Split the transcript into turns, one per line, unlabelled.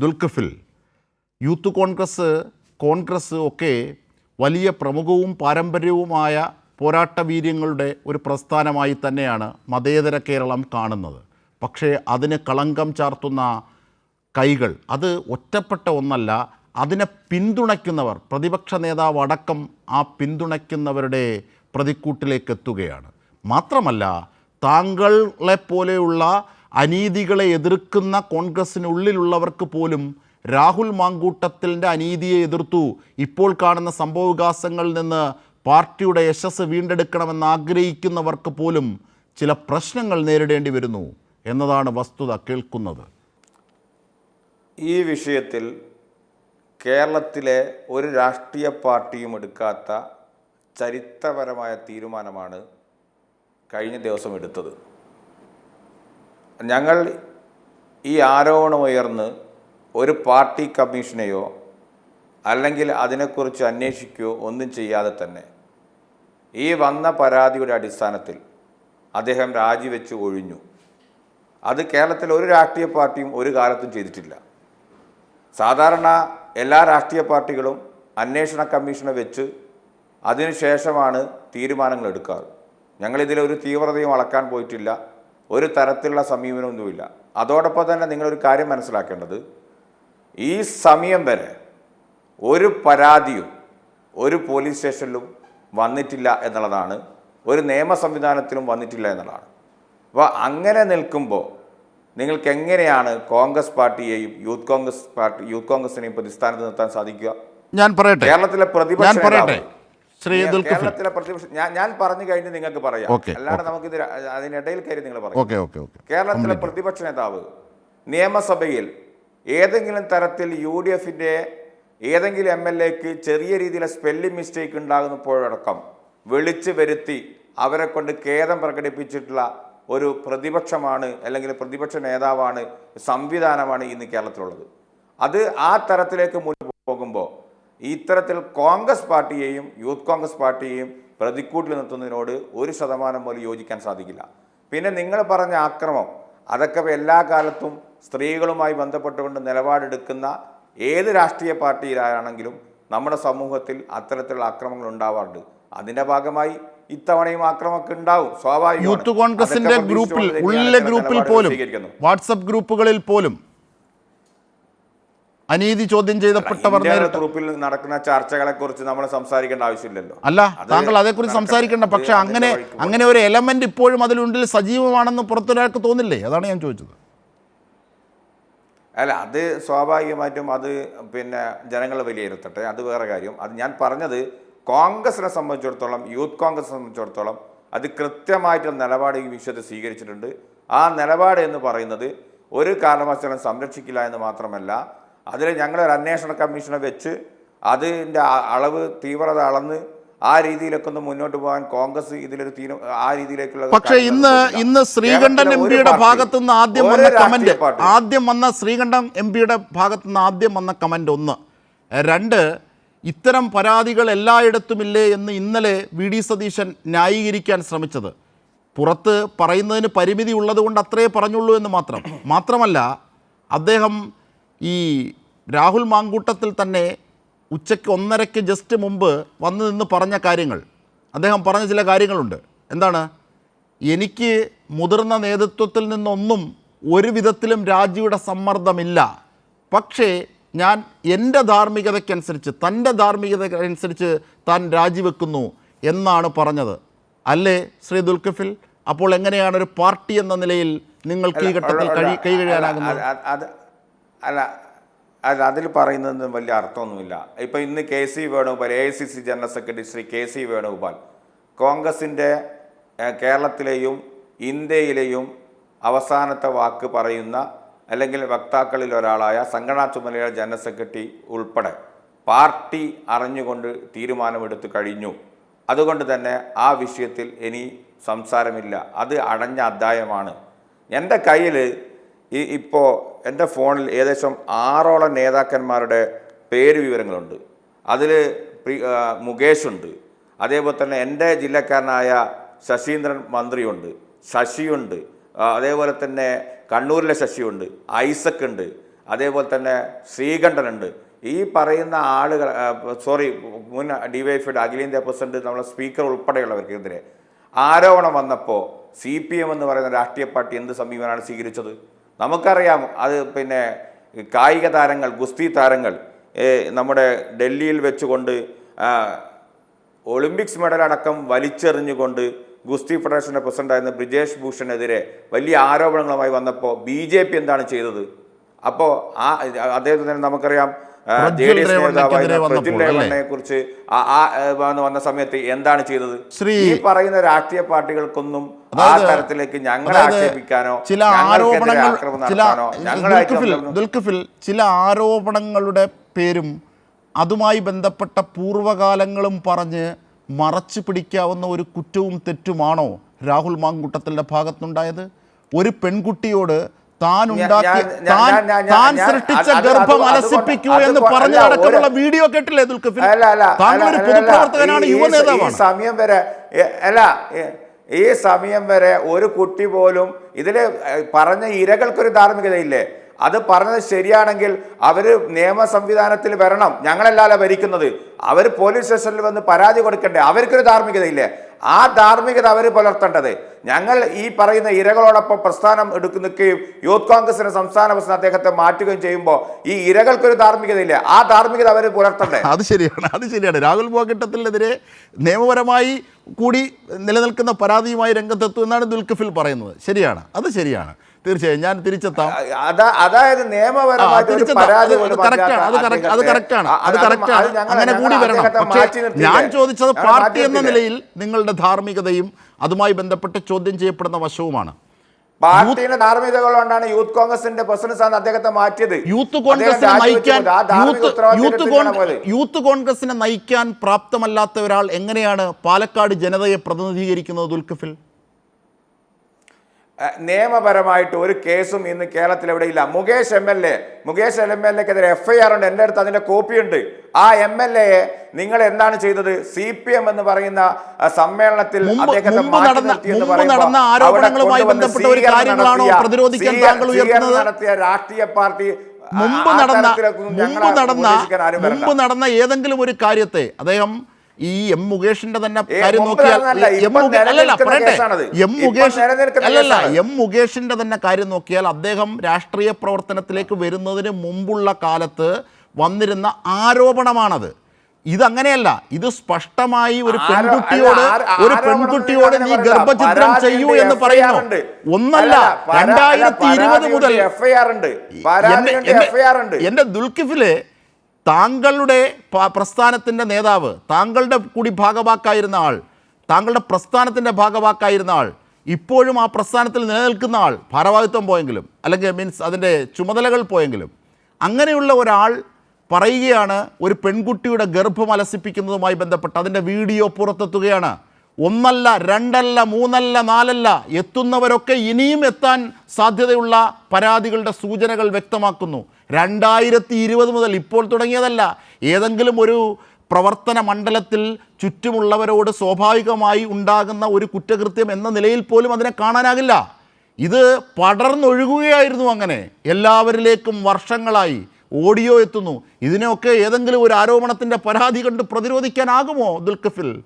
ദുൽഖഫിൽ youth Congress Congress ഒക്കെ വലിയ പ്രമുഖവും പാരമ്പര്യവുമായ പോരാട്ട വീര്യങ്ങളുടെ ഒരു പ്രസ്ഥാനമായി തന്നെയാണ് മതേതര കേരളം കാണുന്നത്. പക്ഷേ അതിന് കളങ്കം ചാർത്തുന്ന കൈകൾ അത് ഒറ്റപ്പെട്ട ഒന്നല്ല അതിനെ പിന്തുണയ്ക്കുന്നവർ പ്രതിപക്ഷ നേതാവ് അടക്കം ആ പിന്തുണയ്ക്കുന്നവരുടെ പ്രതിക്കൂട്ടിലേക്ക് എത്തുകയാണ് മാത്രമല്ല താങ്കളെ പോലെയുള്ള അനീതികളെ എതിർക്കുന്ന കോൺഗ്രസ്സിനുള്ളിലുള്ളവർക്ക് പോലും രാഹുൽ മാങ്കൂട്ടത്തിന്റെ അനീതിയെ എതിർത്തു. ഇപ്പോൾ കാണുന്ന സംഭവവികാസങ്ങളിൽ നിന്ന് പാർട്ടിയുടെ യശസ് വീണ്ടെടുക്കണമെന്ന് ആഗ്രഹിക്കുന്നവർക്ക് പോലും ചില പ്രശ്നങ്ങൾ നേരിടേണ്ടി വരുന്നു എന്നതാണ് വസ്തുത കേൾക്കുന്നത്.
ഈ വിഷയത്തിൽ കേരളത്തിലെ ഒരു രാഷ്ട്രീയ പാർട്ടിയും എടുക്കാത്ത ചരിത്രപരമായ തീരുമാനമാണ് കഴിഞ്ഞ ദിവസം എടുത്തത്. ഞങ്ങൾ ഈ ആരോപണമുയർന്ന് ഒരു പാർട്ടി കമ്മീഷനെയോ അല്ലെങ്കിൽ അതിനെക്കുറിച്ച് അന്വേഷിക്കുകയോ ഒന്നും ചെയ്യാതെ തന്നെ ഈ വന്ന പരാതിയുടെ അടിസ്ഥാനത്തിൽ അദ്ദേഹം രാജിവെച്ച് ഒഴിഞ്ഞു. അത് കേരളത്തിൽ ഒരു രാഷ്ട്രീയ പാർട്ടിയും ഒരു കാലത്തും ചെയ്തിട്ടില്ല. സാധാരണ എല്ലാ രാഷ്ട്രീയ പാർട്ടികളും അന്വേഷണ കമ്മീഷനെ വെച്ച് അതിനുശേഷമാണ് തീരുമാനങ്ങൾ എടുക്കാറ്. ഞങ്ങളിതിലൊരു തീവ്രതയും അളക്കാൻ പോയിട്ടില്ല. ഒരു തരത്തിലുള്ള സമീപനമൊന്നുമില്ല. അതോടൊപ്പം തന്നെ നിങ്ങളൊരു കാര്യം മനസ്സിലാക്കേണ്ടത് ഈ സമയം വരെ ഒരു പരാതിയും ഒരു പോലീസ് സ്റ്റേഷനിലും വന്നിട്ടില്ല എന്നുള്ളതാണ് ഒരു നിയമ സംവിധാനത്തിലും വന്നിട്ടില്ല എന്നുള്ളതാണ്. അപ്പോൾ അങ്ങനെ നിൽക്കുമ്പോൾ നിങ്ങൾക്ക് എങ്ങനെയാണ് കോൺഗ്രസ് പാർട്ടിയെയും യൂത്ത് കോൺഗ്രസ് പാർട്ടി യൂത്ത് കോൺഗ്രസിനെയും പ്രതിസ്ഥാനത്ത് നിർത്താൻ സാധിക്കുക?
ഞാൻ പറയട്ടെ.
കേരളത്തിലെ പ്രതിപക്ഷ.
ശ്രീ
കേരളത്തിലെ പ്രതിപക്ഷ ഞാൻ ഞാൻ പറഞ്ഞു കഴിഞ്ഞ് നിങ്ങൾക്ക് പറയാം. അല്ലാതെ
നമുക്ക്.
നമുക്കിത് അതിനിടയിൽ കയറി നിങ്ങൾ പറയാം. കേരളത്തിലെ പ്രതിപക്ഷ നേതാവ് നിയമസഭയിൽ ഏതെങ്കിലും തരത്തിൽ യു ഡി എഫിന്റെ ഏതെങ്കിലും എം എൽ എക്ക് ചെറിയ രീതിയിലെ സ്പെല്ലിംഗ് മിസ്റ്റേക്ക് ഉണ്ടാകുന്നപ്പോഴടക്കം വിളിച്ചു വരുത്തി അവരെ കൊണ്ട് ഖേദം പ്രകടിപ്പിച്ചിട്ടുള്ള ഒരു പ്രതിപക്ഷമാണ് അല്ലെങ്കിൽ പ്രതിപക്ഷ നേതാവാണ് സംവിധാനമാണ് ഇന്ന് കേരളത്തിലുള്ളത്. അത് ആ തരത്തിലേക്ക് ഇത്തരത്തിൽ കോൺഗ്രസ് പാർട്ടിയെയും യൂത്ത് കോൺഗ്രസ് പാർട്ടിയെയും പ്രതിക്കൂട്ടിൽ നിർത്തുന്നതിനോട് ഒരു ശതമാനം പോലും യോജിക്കാൻ സാധിക്കില്ല. പിന്നെ നിങ്ങൾ പറഞ്ഞ ആക്രമം അതൊക്കെ എല്ലാ കാലത്തും സ്ത്രീകളുമായി ബന്ധപ്പെട്ടുകൊണ്ട് നിലപാടെടുക്കുന്ന ഏത് രാഷ്ട്രീയ പാർട്ടിയിലാണെങ്കിലും നമ്മുടെ സമൂഹത്തിൽ അത്തരത്തിലുള്ള ആക്രമങ്ങൾ ഉണ്ടാവാറുണ്ട്. അതിന്റെ ഭാഗമായി ഇത്തവണയും ആക്രമമൊക്കെ ഉണ്ടാവും. സ്വാഭാവിക
യൂത്ത് കോൺഗ്രസിന്റെ ഗ്രൂപ്പിൽ ഉള്ളിലെ ഗ്രൂപ്പിൽ പോലും. വാട്സപ്പ് ഗ്രൂപ്പുകളിൽ പോലും അനീതി ചോദ്യം ചെയ്തപ്പെട്ടവർ
ഗ്രൂപ്പിൽ നടക്കുന്ന ചർച്ചകളെ കുറിച്ച് നമ്മൾ സംസാരിക്കേണ്ട ആവശ്യമില്ലല്ലോ.
അല്ല താങ്കൾ അതേക്കുറിച്ച് സംസാരിക്കേണ്ട പക്ഷെ അങ്ങനെ അങ്ങനെ ഒരു എലമെന്റ് ഇപ്പോഴും അതിലുണ്ടിൽ സജീവമാണെന്ന് പുറത്തൊരാൾക്ക് തോന്നില്ലേ? അതാണ് ഞാൻ ചോദിച്ചത്.
അല്ല അത് സ്വാഭാവികമായിട്ടും അത് പിന്നെ ജനങ്ങൾ വിലയിരുത്തട്ടെ അത് വേറെ കാര്യം. അത് ഞാൻ പറഞ്ഞത് കോൺഗ്രസിനെ സംബന്ധിച്ചിടത്തോളം യൂത്ത് കോൺഗ്രസ് സംബന്ധിച്ചിടത്തോളം അത് കൃത്യമായിട്ട് നിലപാട് ഈ വിഷയത്തിൽ സ്വീകരിച്ചിട്ടുണ്ട്. ആ നിലപാട് എന്ന് പറയുന്നത് ഒരു കാരണവശാലും സംരക്ഷിക്കില്ല എന്ന് മാത്രമല്ല അതിൽ ഞങ്ങളൊരു അന്വേഷണ കമ്മീഷനെ വെച്ച് അതിന്റെ അളവ് തീവ്രത അളന്ന് ആ രീതിയിലൊക്കെ ഒന്ന് മുന്നോട്ട് പോകാൻ കോൺഗ്രസ് ഇതിലൊരു തീരു ആ രീതിയിലേക്കുള്ള
പക്ഷേ ഇന്ന് ഇന്ന് ശ്രീകണ്ഠൻ എം പിയുടെ
ഭാഗത്തുനിന്ന്
ഭാഗത്തു നിന്ന് ആദ്യം വന്ന കമന്റ് ആദ്യം വന്ന ശ്രീകണ്ഠൻ എം പിയുടെ ഭാഗത്തു നിന്ന് ആദ്യം വന്ന കമന്റ് ഒന്ന്. രണ്ട് ഇത്തരം പരാതികൾ എല്ലായിടത്തുമില്ലേ എന്ന് ഇന്നലെ വി ഡി സതീശൻ ന്യായീകരിക്കാൻ ശ്രമിച്ചത്. പുറത്ത് പറയുന്നതിന് പരിമിതി ഉള്ളതുകൊണ്ട് അത്രേ പറഞ്ഞുള്ളൂ എന്ന് മാത്രം. മാത്രമല്ല അദ്ദേഹം ഈ രാഹുൽ മാങ്കൂട്ടത്തിൽ തന്നെ ഉച്ചയ്ക്ക് ഒന്നരയ്ക്ക് ജസ്റ്റ് മുമ്പ് വന്നു നിന്ന് പറഞ്ഞ കാര്യങ്ങൾ. അദ്ദേഹം പറഞ്ഞ ചില കാര്യങ്ങളുണ്ട്. എന്താണ്? എനിക്ക് മുതിർന്ന നേതൃത്വത്തിൽ നിന്നൊന്നും ഒരു വിധത്തിലും രാജിയുടെ സമ്മർദ്ദമില്ല. പക്ഷേ ഞാൻ എന്റെ ധാർമ്മികതയ്ക്കനുസരിച്ച് തന്റെ ധാർമ്മികത അനുസരിച്ച് താൻ രാജിവെക്കുന്നു എന്നാണ് പറഞ്ഞത്. അല്ലേ ശ്രീ ദുൽഖഫിൽ? അപ്പോൾ എങ്ങനെയാണ് ഒരു പാർട്ടി എന്ന നിലയിൽ നിങ്ങൾക്ക് ഈ ഘട്ടത്തിൽ കഴി കൈ കഴിയാനാകുന്നത്?
അല്ല, അല്ല അതിൽ പറയുന്നതിന് വലിയ അർത്ഥമൊന്നുമില്ല. ഇപ്പം ഇന്ന് K C Venugopal A I C C general secretary Shri K C Venugopal കോൺഗ്രസിന്റെ കേരളത്തിലെയും ഇന്ത്യയിലെയും അവസാനത്തെ വാക്ക് പറയുന്ന അല്ലെങ്കിൽ വക്താക്കളിൽ ഒരാളായ സംഘടനാ ചുമതലയുടെ ജനറൽ സെക്രട്ടറി ഉൾപ്പെടെ പാർട്ടി അറിഞ്ഞുകൊണ്ട് തീരുമാനമെടുത്തു കഴിഞ്ഞു. അതുകൊണ്ട് തന്നെ ആ വിഷയത്തിൽ ഇനി സംസാരമില്ല. അത് അടഞ്ഞ അധ്യായമാണ്. എന്റെ കയ്യിൽ ഈ ഇപ്പോൾ എന്റെ ഫോണിൽ ഏകദേശം ആറോളം നേതാക്കന്മാരുടെ പേര് വിവരങ്ങളുണ്ട്. അതിൽ മുകേഷ് ഉണ്ട് അതേപോലെ തന്നെ എന്റെ ജില്ലക്കാരനായ ശശീന്ദ്രൻ മന്ത്രിയുണ്ട്. ശശിയുണ്ട്. അതേപോലെ തന്നെ കണ്ണൂരിലെ ശശിയുണ്ട്. ഐസക് ഉണ്ട് അതേപോലെ തന്നെ ശ്രീകണ്ഠനുണ്ട്. ഈ പറയുന്ന ആളുകൾ സോറി മുൻ ഡിവൈഎഫ്ഐയുടെ അഖിലേന്ത്യാ പ്രസിഡന്റ് നമ്മളെ സ്പീക്കർ ഉൾപ്പെടെയുള്ളവർക്കെതിരെ ആരോപണം വന്നപ്പോൾ സി പി എം എന്ന് പറയുന്ന രാഷ്ട്രീയ പാർട്ടി എന്ത് സമീപനമാണ് സ്വീകരിച്ചത്? നമുക്കറിയാം അത് പിന്നെ കായിക താരങ്ങൾ ഗുസ്തി താരങ്ങൾ നമ്മുടെ ഡൽഹിയിൽ വെച്ചുകൊണ്ട് ഒളിമ്പിക്സ് മെഡൽ അടക്കം വലിച്ചെറിഞ്ഞുകൊണ്ട് ഗുസ്തി ഫെഡറേഷന്റെ പ്രസിഡന്റായിരുന്ന ബ്രിജേഷ് ഭൂഷണെതിരെ വലിയ ആരോപണങ്ങളുമായി വന്നപ്പോൾ ബി ജെ പി എന്താണ് ചെയ്തത്? അപ്പോൾ ആ അദ്ദേഹത്തിന് നമുക്കറിയാം ജെ ഡി എസ് കുറിച്ച് വന്ന് സമയത്ത് എന്താണ് ചെയ്തത്? ഈ പറയുന്ന രാഷ്ട്രീയ പാർട്ടികൾക്കൊന്നും ആ തരത്തിലേക്ക് ഞങ്ങളെ ആക്ഷേപിക്കാനോ
ചില ആരോപണങ്ങൾ
ദുൽഖിൽ
ദുൽഖിഫിൽ ചില ആരോപണങ്ങളുടെ പേരും അതുമായി ബന്ധപ്പെട്ട പൂർവകാലങ്ങളും പറഞ്ഞ് മറച്ചു പിടിക്കാവുന്ന ഒരു കുറ്റവും തെറ്റുമാണോ രാഹുൽ മാങ്കൂട്ടത്തിന്റെ ഭാഗത്തുണ്ടായത്? ഒരു പെൺകുട്ടിയോട് താൻ
ഞാൻ-
താൻ താൻ സൃഷ്ടിച്ച ഗർഭം അലസിപ്പിക്കൂ എന്ന് പറഞ്ഞു അടക്കമുള്ള വീഡിയോ കേട്ടില്ലേ ദുൽഖഫിൽ
അല്ല അല്ല
താങ്കൾ ഒരു പൊതുപ്രവർത്തകനാണ്
ഈ-
യുവ നേതാവാണ്.
സമയം വരെ അല്ല ഈ സമയം വരെ ഒരു കുട്ടി പോലും ഇതിൽ എ, പറഞ്ഞ ഇരകൾക്കൊരു ധാർമ്മികതയില്ലേ? അത് പറഞ്ഞത് ശരിയാണെങ്കിൽ അവർ നിയമ സംവിധാനത്തിൽ വരണം. ഞങ്ങളല്ലല്ലോ ഭരിക്കുന്നത്. അവർ പോലീസ് സ്റ്റേഷനിൽ വന്ന് പരാതി കൊടുക്കണ്ടേ? അവർക്കൊരു ധാർമ്മികതയില്ലേ? ആ ധാർമ്മികത അവർ പുലർത്തേണ്ടത്. ഞങ്ങൾ ഈ പറയുന്ന ഇരകളോടൊപ്പം പ്രസ്ഥാനം എടുക്കുകയും യൂത്ത് കോൺഗ്രസിന്റെ സംസ്ഥാന പ്രസിഡന്റ് അദ്ദേഹത്തെ മാറ്റുകയും ചെയ്യുമ്പോൾ ഈ ഇരകൾക്കൊരു ധാർമ്മികതയില്ല. ആ ധാർമ്മികത അവർ പുലർത്തണ്ടേ?
അത് ശരിയാണ് അത് ശരിയാണ്. രാഹുൽ മാഘട്ടത്തിനെതിരെ നിയമപരമായി കൂടി നിലനിൽക്കുന്ന പരാതിയുമായി രംഗത്തെത്തും എന്നാണ് ദുൽഖിഫിൽ പറയുന്നത്. ശരിയാണ് അത് ശരിയാണ്. തീർച്ചയായും ഞാൻ തിരിച്ചെത്താം.
അതാ അതായത്
അത് കറക്റ്റാണ്. അത് ആണ്. അങ്ങനെ കൂടി വരണം. പക്ഷേ ഞാൻ ചോദിച്ചത് പാർട്ടി എന്ന നിലയിൽ നിങ്ങളുടെ ധാർമ്മികതയും അതുമായി ബന്ധപ്പെട്ട് ചോദ്യം ചെയ്യപ്പെടുന്ന വശവുമാണ്.
പാർട്ടിയുടെ ധാർമ്മികത കൊണ്ടാണ് യൂത്ത് കോൺഗ്രസിന്റെ പ്രസിഡന്റ് സ്ഥാനം അദ്ദേഹത്തെ മാറ്റിയത്.
യൂത്ത് കോൺഗ്രസിനെ നയിക്കാൻ യൂത്ത് യൂത്ത് കോൺഗ്രസിനെ നയിക്കാൻ പ്രാപ്തമല്ലാത്ത ഒരാൾ എങ്ങനെയാണ് പാലക്കാട് ജനതയെ പ്രതിനിധീകരിക്കുന്നത് ദുൽഖിഫിൽ
നിയമപരമായിട്ട് ഒരു കേസും ഇന്ന് കേരളത്തിൽ എവിടെയില്ല Mukesh M L A Mukesh M L എക്കെതിരെ F I R ഉണ്ട് എന്റെ അടുത്ത് അതിന്റെ കോപ്പിയുണ്ട് ആ എം എൽ എയെ നിങ്ങൾ എന്താണ് ചെയ്തത് സി പി എം എന്ന് പറയുന്ന സമ്മേളനത്തിൽ അദ്ദേഹത്തെ നടത്തിയ-? രാഷ്ട്രീയ പാർട്ടി
മുമ്പ് നടന്ന. മുമ്പ് നടന്ന ഏതെങ്കിലും ഒരു കാര്യത്തെ അദ്ദേഹം ഈ എം മുകേഷിന്റെ തന്നെ കാര്യം നോക്കിയാൽ എം അല്ലല്ല. എം
ഇപ്പം
മുകേഷ് അല്ലല്ല എം മുകേഷിന്റെ തന്നെ കാര്യം നോക്കിയാൽ അദ്ദേഹം രാഷ്ട്രീയ പ്രവർത്തനത്തിലേക്ക് വരുന്നതിന് മുമ്പുള്ള കാലത്ത് വന്നിരുന്ന ആരോപണമാണത്. ഇതങ്ങനെയല്ല. ഇത് സ്പഷ്ടമായി ഒരു പെൺകുട്ടിയോട് ഒരു പെൺകുട്ടിയോട് നീ ഗർഭചിത്രം ചെയ്യൂ എന്ന് പറയുന്നു. ഒന്നല്ല രണ്ടായിരത്തി ഇരുപത് മുതൽ എന്റെ- ദുൽഖിഫിലെ താങ്കളുടെ പ്രസ്ഥാനത്തിന്റെ നേതാവ് താങ്കളുടെ കൂടി ഭാഗവാക്കായിരുന്ന ആൾ താങ്കളുടെ പ്രസ്ഥാനത്തിന്റെ ഭാഗവാക്കായിരുന്ന ആൾ ഇപ്പോഴും ആ പ്രസ്ഥാനത്തിൽ നിലനിൽക്കുന്ന ആൾ ഭാരവാഹിത്വം പോയെങ്കിലും അല്ലെങ്കിൽ മീൻസ് അതിന്റെ ചുമതലകൾ പോയെങ്കിലും അങ്ങനെയുള്ള ഒരാൾ പറയുകയാണ് ഒരു പെൺകുട്ടിയുടെ ഗർഭം അലസിപ്പിക്കുന്നതുമായി ബന്ധപ്പെട്ട് അതിന്റെ വീഡിയോ പുറത്തെത്തുകയാണ്. ഒന്നല്ല രണ്ടല്ല മൂന്നല്ല നാലല്ല എത്തുന്നവരൊക്കെ ഇനിയും എത്താൻ സാധ്യതയുള്ള പരാതികളുടെ സൂചനകൾ വ്യക്തമാക്കുന്നു. രണ്ടായിരത്തി ഇരുപത് മുതൽ ഇപ്പോൾ തുടങ്ങിയതല്ല. ഏതെങ്കിലും ഒരു പ്രവർത്തന മണ്ഡലത്തിൽ ചുറ്റുമുള്ളവരോട് സ്വാഭാവികമായി ഉണ്ടാകുന്ന ഒരു കുറ്റകൃത്യം എന്ന നിലയിൽ പോലും അതിനെ കാണാനാകില്ല. ഇത് പടർന്നൊഴുകുകയായിരുന്നു അങ്ങനെ. എല്ലാവരിലേക്കും വർഷങ്ങളായി ഓഡിയോ എത്തുന്നു. ഇതിനെയൊക്കെ ഏതെങ്കിലും ഒരു ആരോപണത്തിന്റെ പരാതി കണ്ട് പ്രതിരോധിക്കാനാകുമോ ദുൽഖഫിൽ?